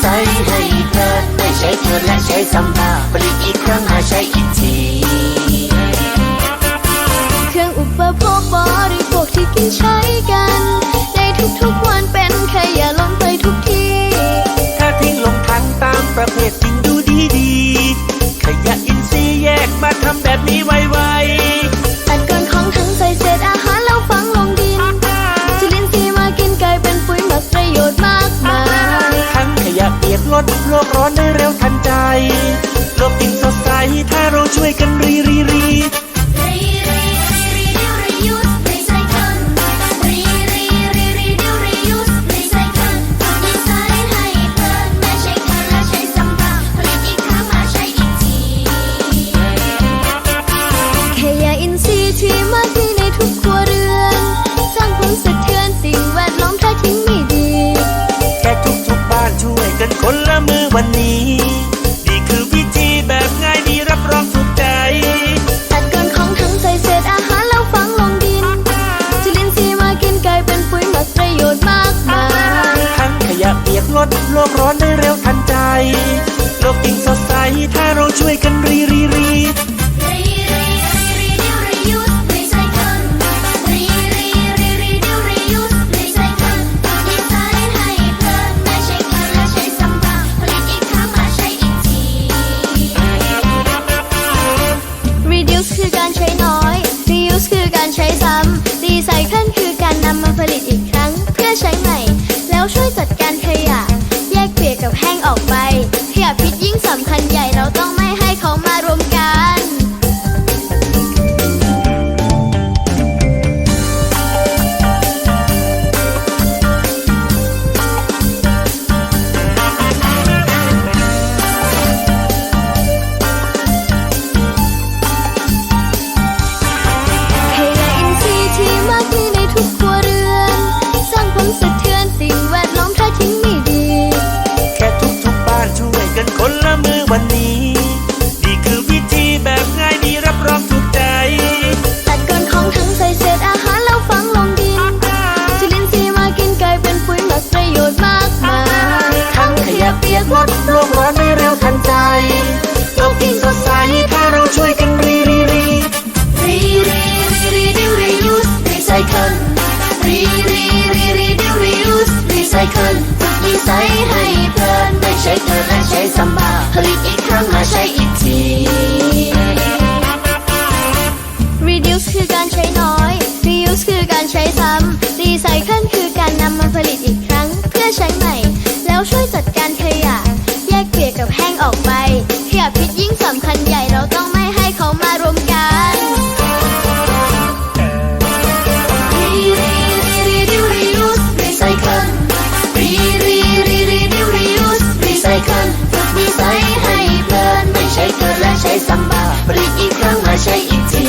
再喝一杯，再喝两杯，再把不利的喝完，再饮醉。 ลดโลกร้อนได้เร็วทันใจ โลกจริงสดใสถ้าเราช่วยกันรี ผลิตอีกครั้งเพื่อใช้ใหม่ แล้วช่วยจัด Cause my it. 跟我睡一起。